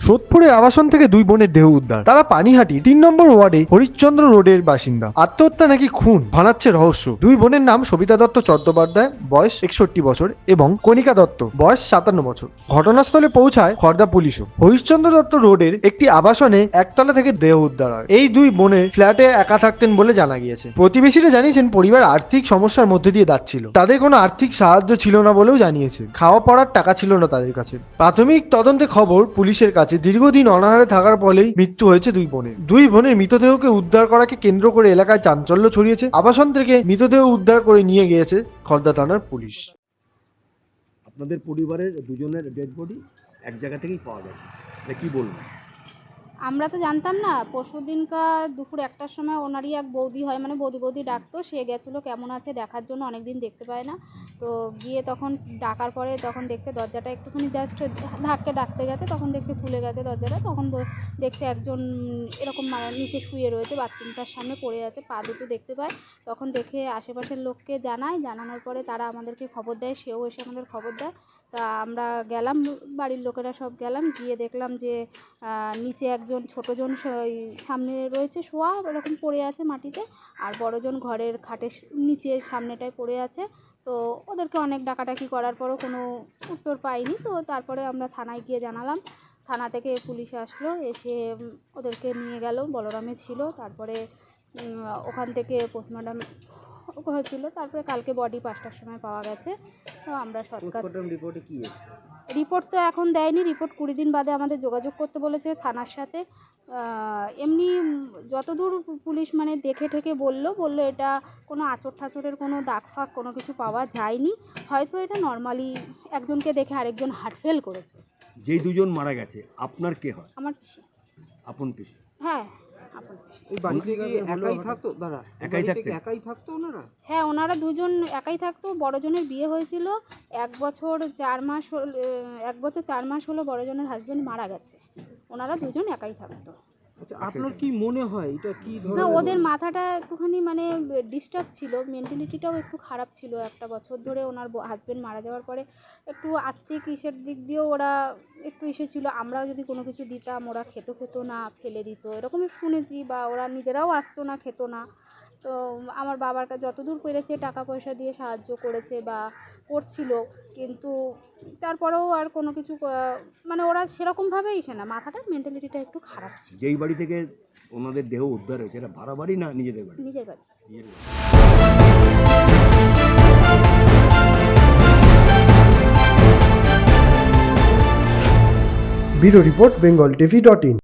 সোদপুরে আবাসন থেকে দুই বোনের দেহ উদ্ধার। তারা পানিহাটি, তিন নম্বর ওয়ার্ডে হরিশ্চন্দ্র রোডের বাসিন্দা। আত্মহত্যা নাকি খুন? ভানাচ্ছে রহস্য। দুই বোনের নাম সবিতা দত্ত চট্টোপাধ্যায়, বয়স একষট্টি বছর, এবং কণিকা দত্ত, বয়স সাতান্ন বছর। ঘটনাস্থলে পৌঁছায় খর্দা পুলিশও। হরিশ্চন্দ্র দত্ত রোডের একটি আবাসনে একতলা থেকে দেহ উদ্ধার হয়। এই দুই বোনের ফ্ল্যাটে একা থাকতেন বলে জানা গিয়েছে। প্রতিবেশীরা জানিয়েছেন, পরিবার আর্থিক সমস্যার মধ্যে দিয়ে যাচ্ছিল। তাদের কোনো আর্থিক সাহায্য ছিল না বলেও জানিয়েছে। খাওয়া পড়ার টাকা ছিল না তাদের কাছে। প্রাথমিক তদন্তে খবর পুলিশের কাছে। দীর্ঘদিন অনাহারে থাকার ফলেই মৃত্যু হয়েছে দুই বোনের। দুই বোনের মৃতদেহকে উদ্ধার করাকে কেন্দ্র করে এলাকায় চাঞ্চল্য ছড়িয়েছে। আবাসন থেকে মৃতদেহ উদ্ধার করে নিয়ে গিয়েছে খর্দা থানার পুলিশ। আপনাদের পরিবারের দুজনের ডেড বডি এক জায়গা থেকেই পাওয়া এটা কি বলবেন? আমরা তো জানতাম না পরশু দিনকার দুপুর একটার সময় ওনারই এক বৌদি হয় মানে বৌদি বৌদি ডাকতো, সে গেছিল কেমন আছে দেখার জন্য অনেক দিন দেখতে পায় না। তো গিয়ে তখন ডাকার পরে তখন দেখছে দরজাটা একটুখানি জাস্ট ধাক্কে ডাকতে গেছে, তখন দেখছে খুলে গেছে দরজাটা, তখন দেখছে একজন এরকম নিচে শুয়ে রয়েছে, বাথরুমটার সামনে পড়ে আছে, পা দুটো দেখতে পায়। তখন দেখে আশেপাশের লোককে জানায়, জানানোর পরে তারা আমাদেরকে খবর দেয়, সেও এসে আমাদের খবর দেয়। তা আমরা গেলাম, বাড়ির লোকেরা সব গেলাম, গিয়ে দেখলাম যে নিচে একজন ছোটোজন ওই সামনে রয়েছে শোয়া, ওরকম পড়ে আছে মাটিতে, আর বড়জন ঘরের খাটের নিচে সামনেটায় পড়ে আছে। তো ওদেরকে অনেক ডাকাডাকি করার পরও কোনো উত্তর পাইনি, তো তারপরে আমরা থানায় গিয়ে জানালাম। থানা থেকে পুলিশ আসলো, এসে ওদেরকে নিয়ে গেল, বলরামে ছিল, তারপরে ওখান থেকে পোস্টমর্টম হয়েছিল তারপরে কালকে বডি পাঁচটার সময় পাওয়া গেছে তো আমরা রিপোর্টে কি রিপোর্ট তো এখন দেয়নি রিপোর্ট কুড়ি দিন বাদে আমাদের যোগাযোগ করতে বলেছে থানার সাথে। এমনি যতদূর পুলিশ মানে দেখে ঠেকে বলল বলল এটা কোনো আচর ঠাচরের কোনো দাগ ফাঁক কোনো কিছু পাওয়া যায়নি। হয়তো এটা নর্মালি একজনকে দেখে আরেকজন হার্টফেল করেছে। যেই দুজন মারা গেছে আপনার কে হয়? আমার পিসি। আপন পিসি? হ্যাঁ। এই বাড়িতে কি একাই থাকতো? দাদা একাই বাড়িতে একাই থাকতো ওনারা? হ্যাঁ ওনারা দুজন একাই থাকতো। বড়জনের বিয়ে হয়েছিল। এক বছর চার মাস হল এক বছর চার মাস হলো বড়জনের হাজবেন্ড মারা গেছে। ওনারা দুজন একাই থাকতো। আচ্ছা আপনার কি মনে হয় এটা কি না ধরনের ওদের মাথাটা একটুখানি মানে ডিস্টার্ব ছিল। মেন্টালিটিটাও একটু খারাপ ছিল একটা বছর ধরে। ওনার হাজব্যান্ড মারা যাওয়ার পরে একটু আর্থিক ইসের দিক দিয়েও ওরা একটু ইসে ছিল আমরাও যদি কোনো কিছু দিতাম ওরা খেত খেতো না ফেলে দিত। এরকমই শুনেছি বা ওরা নিজেরাও আসতো না খেতো না। তো আমার বাবার কাছে যতদূর পেরেছে টাকা পয়সা দিয়ে সাহায্য করেছে বা করছিল কিন্তু তারপরেও আর কোনো কিছু মানে ওরা সেরকমভাবেই ইসে না মাথাটার মেন্টালিটিটা একটু খারাপ ছিল। যেই বাড়ি থেকে ওনাদের দেহ উদ্ধার হয়েছে এটা ভাড়া বাড়ি না নিজেদের বাড়ি? নিজের বাড়ি। নিজের বাড়ি। Bureau report Bengal TV dot in.